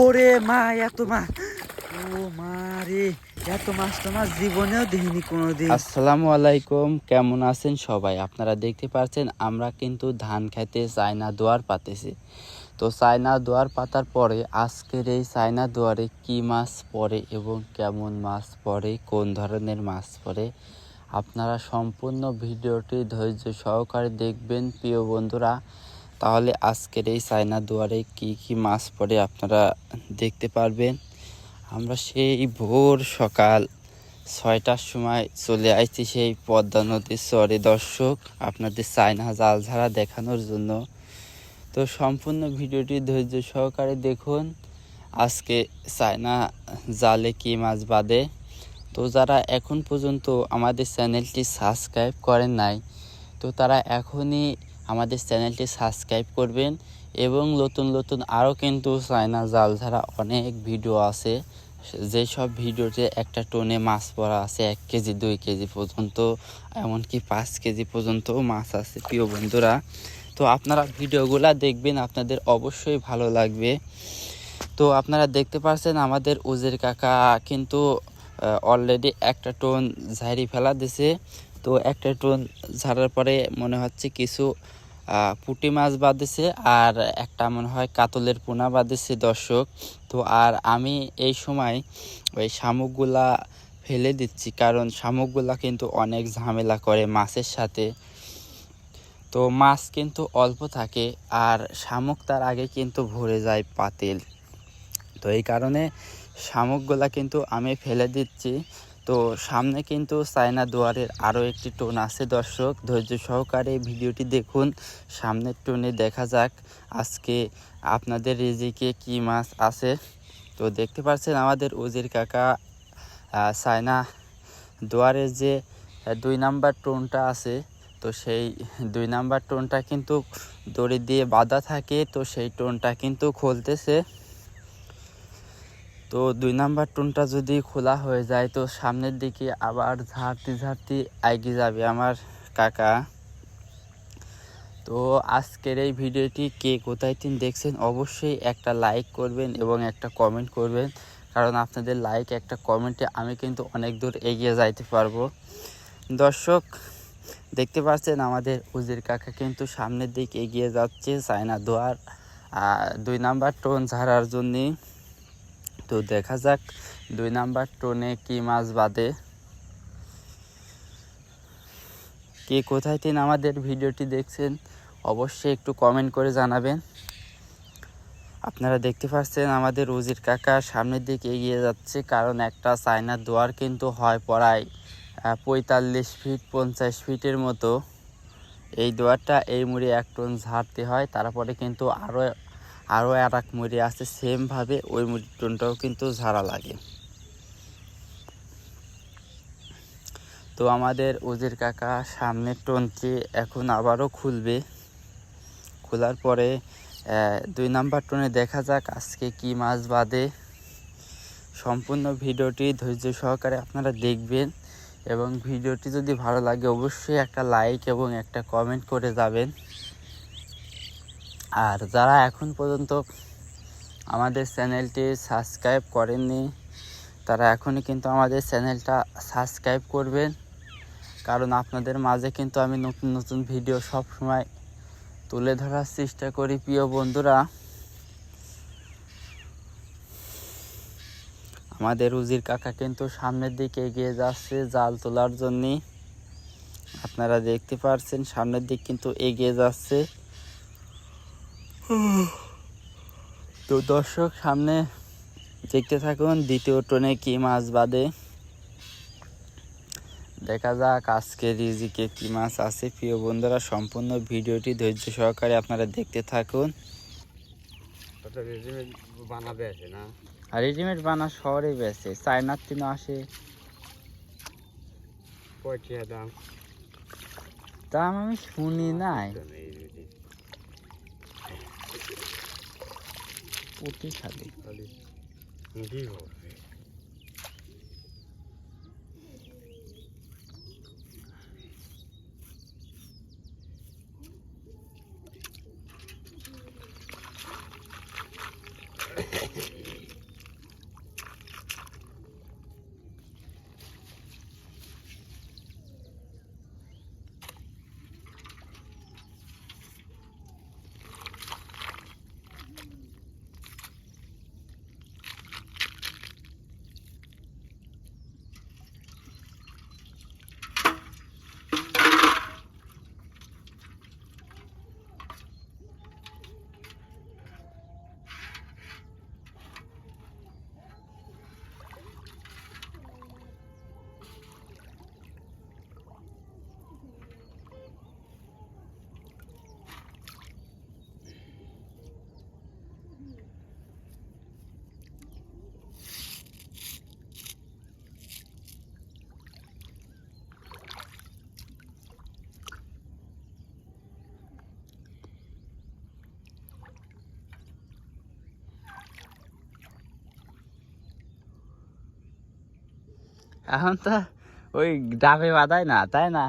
ওরে মা, এত মাছ ও মা রে, এত মাছ তো জীবনেও দেখিনি কোনোদিন। আসসালামু আলাইকুম, কেমন আছেন সবাই? আপনারা দেখতে পাচ্ছেন, আমরা কিন্তু ধান খেতে চায়না দোয়ার পাতেছি। তো চায়না দোয়ার পাতার পরে আজকের এই চায়না দোয়ারে কি মাছ পড়ে এবং কেমন মাছ পড়ে, কোন ধরনের মাছ পড়ে, আপনারা সম্পূর্ণ ভিডিওটি ধৈর্য সহকারে দেখবেন। প্রিয় বন্ধুরা তাহলে আজকের এই চায়না দুয়ারে কি কি মাছ পড়ে আপনারা দেখতে পারবেন। আমরা সেই ভোর সকাল ছয়টার সময় চলে আসছি সেই পদ্মা নদীর চরে। দর্শক, আপনাদের চায়না জাল ঝাড়া দেখানোর জন্য। তো সম্পূর্ণ ভিডিওটি ধৈর্য সহকারে দেখুন, আজকে চায়না জালে কি মাছ বাঁধে। তো যারা এখন পর্যন্ত আমাদের চ্যানেলটি সাবস্ক্রাইব করেন নাই, তো তারা এখনই আমাদের চ্যানেলটি সাবস্ক্রাইব করবেন এবং নতুন নতুন আরও কিন্তু চায়না জাল ছাড়া অনেক ভিডিও আছে। যেসব ভিডিওতে একটা টোনে মাছ পড়া আছে, এক কেজি, দুই কেজি পর্যন্ত, এমনকি পাঁচ কেজি পর্যন্ত মাছ আছে, প্রিয় বন্ধুরা। তো আপনারা ভিডিওগুলা দেখবেন, আপনাদের অবশ্যই ভালো লাগবে। তো আপনারা দেখতে পাচ্ছেন আমাদের উজের কাকা কিন্তু অলরেডি একটা টোন ঝাড়ি ফেলা দিছে। তো একটা টোন ঝাড়ার পরে মনে হচ্ছে কিছু পুঁটি মাছ বাঁধেছে আর একটা মনে হয় কাতলের পোনা বাঁধেছে দর্শক। তো আর আমি এই সময় ওই শামুকগুলা ফেলে দিচ্ছি কারণ শামুকগুলা কিন্তু অনেক ঝামেলা করে মাছের সাথে। তো মাছ কিন্তু অল্প থাকে আর শামুক তার আগে কিন্তু ভরে যায় পাতিল। তো এই কারণে শামুকগুলা কিন্তু আমি ফেলে দিচ্ছি। তো সামনে কিন্তু চায়না দুয়ারের আরও একটি টোন আছে দর্শক, ধৈর্য সহকারে ভিডিওটি দেখুন। সামনের টোনে দেখা যাক আজকে আপনাদের রেজিকে কি মাছ আছে। তো দেখতে পাচ্ছেন আমাদের উজির কাকা চায়না দুয়ারের যে দুই নাম্বার টোনটা আছে, তো সেই দুই নাম্বার টোনটা কিন্তু দড়ি দিয়ে বাঁধা থাকে, তো সেই টোনটা কিন্তু খুলতেছে। তো দুই নাম্বার টোনটা যদি খোলা হয়ে যায়, তো সামনের দিকে আবার ঝাড়তে ঝাড়তে এগিয়ে যাবে আমার কাকা। তো আজকের এই ভিডিওটি কে কোথায় তিন দেখছেন অবশ্যই একটা লাইক করবেন এবং একটা কমেন্ট করবেন, কারণ আপনাদের লাইক একটা কমেন্টে আমি কিন্তু অনেক দূর এগিয়ে যাইতে পারব। দর্শক, দেখতে পাচ্ছেন আমাদের উজির কাকা কিন্তু সামনের দিকে এগিয়ে যাচ্ছে চায়না দোয়ার। দুই নাম্বার টোন ঝাড়ার জন্যে তো দেখা যাক দুই নাম্বার টোনে কি মাছ বাদে কে কোথায় তিন আমাদের ভিডিওটি দেখছেন, অবশ্যই একটু কমেন্ট করে জানাবেন। আপনারা দেখতে পাচ্ছেন আমাদের উজির কাকা সামনের দিকে এগিয়ে যাচ্ছে, কারণ একটা চায়নার দোয়ার কিন্তু হয় পড়ায় পঁয়তাল্লিশ ফিট পঞ্চাশ ফিটের মতো। এই দোয়ারটা এই মুড়ে এক টন ঝাড়তে হয়, তারপরে কিন্তু আরও আরও আর এক মুড়ি আছে, সেমভাবে ওই মুড়ি টনটাও কিন্তু ঝাড়া লাগে। তো আমাদের উজির কাকা সামনের টনটি এখন আবারও খুলবে। খোলার পরে দুই নাম্বার টনে দেখা যাক আজকে কি মাছ বাঁধে। সম্পূর্ণ ভিডিওটি ধৈর্য সহকারে আপনারা দেখবেন এবং ভিডিওটি যদি ভালো লাগে অবশ্যই একটা লাইক এবং একটা কমেন্ট করে যাবেন। আর যারা এখন পর্যন্ত আমাদের চ্যানেলটি সাবস্ক্রাইব করেননি, তারা এখনই কিন্তু আমাদের চ্যানেলটা সাবস্ক্রাইব করবেন। কারণ আপনাদের মাঝে কিন্তু আমি নতুন নতুন ভিডিও সব সময় তুলে ধরার চেষ্টা করি, প্রিয় বন্ধুরা। আমাদের উজির কাকা কিন্তু সামনের দিকে এগিয়ে যাচ্ছে জাল তোলার জন্যে। আপনারা দেখতে পারছেন, সামনের দিক কিন্তু এগিয়ে যাচ্ছে। তো দর্শক সামনে দেখতে থাকুন দ্বিতীয় টনে কি মাছ বাঁধে। দেখা যাক আজকে রিজিকে কি মাছ আছে। প্রিয় বন্ধুরা সম্পূর্ণ ভিডিওটি ধৈর্য সহকারে আপনারা দেখতে থাকুন। রেডিমেড আর বানা শহরে বেছে চায়নার তিনও আসে। দাম? আমি শুনি নাই। এই যদি পুটি খালি এখন তো ওই ডাবে বাঁধায় না তাই না